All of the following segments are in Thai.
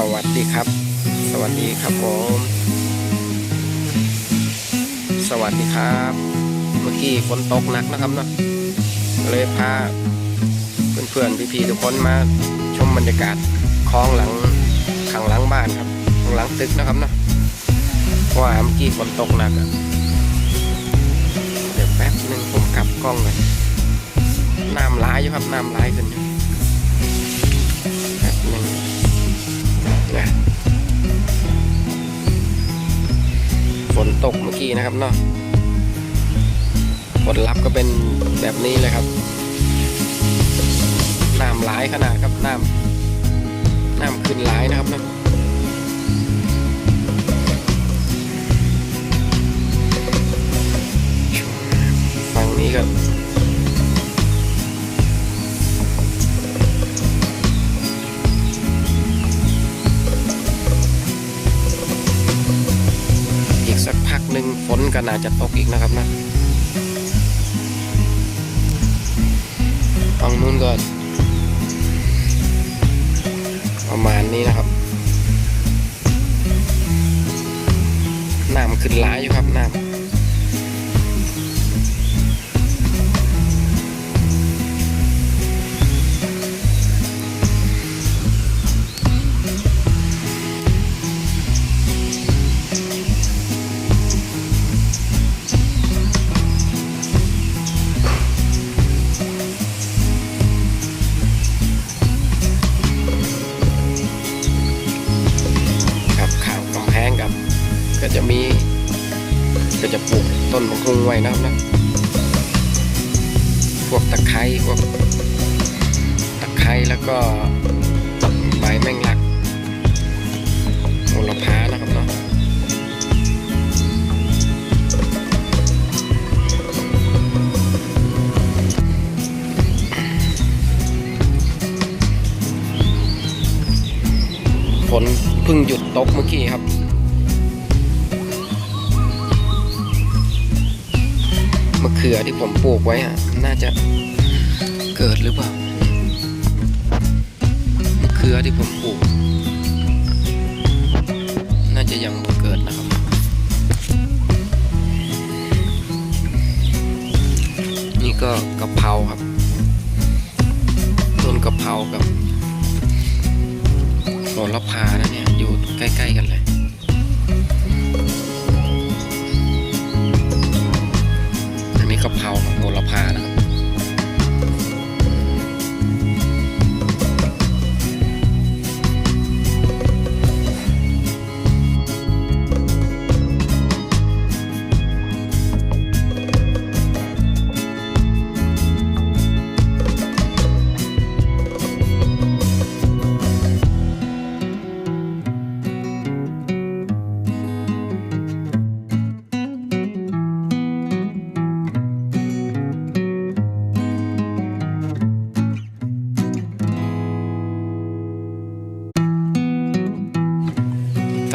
สวัสดีครับ สวัสดีครับผม สวัสดีครับ เมื่อกี้ฝนตกหนักนะครับเนาะเลยพาเพื่อนๆพี่ๆทุกคนมาชมบรรยากาศคลองหลังข้างหลังบ้านครับข้างหลังตึกนะครับเนาะเพราะว่าเมื่อกี้ฝนตกหนักเดี๋ยวแป๊บนึงผมกลับกล้องเลยน้ำร้ายอยู่ครับน้ำร้ายขึ้นอยู่ ตกเมื่อกี้นะครับเนาะผลลัพธ์ก็เป็นแบบนี้เลยครับน้ำหลายขนาดครับน้ำน้ำขึ้นหลายนะครับนะฝั่งนี้ครับ กสักพักหนึ่งฝนก็น่าจะตกอีกนะครับนะฝั่งนู้นก็ประมาณนี้นะครับน้ำขึ้นหลายอยู่ครับน้ำ ก็จะมี ก็จะปลูกต้นมะคุงไว้นะครับนะพวกตะไคร้พวกตะไคร้แล้วก็ใบแมงลักโหระพานะครับเนาะฝนเพิ่งหยุดตกเมื่อกี้ครับ เขือที่ผมปลูกไว้อะน่าจะเกิดหรือเปล่ามะเขือที่ผมปลูก น่าจะยังไม่เกิดนะครับ นี่ก็กะเพราครับต้นกะเพรากับโหระพานะเนี่ยอยู่ใกล้ ๆ กันเลย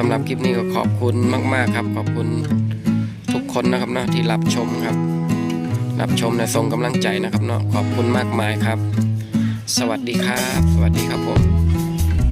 ำหรับคลิปนี้ก็ขอบคุณมาก ๆ ครับ ขอบคุณทุกคนนะครับเนาะที่รับชมครับ รับชมและส่งกำลังใจนะครับเนาะขอบคุณมากมายครับ สวัสดีครับ สวัสดีครับผม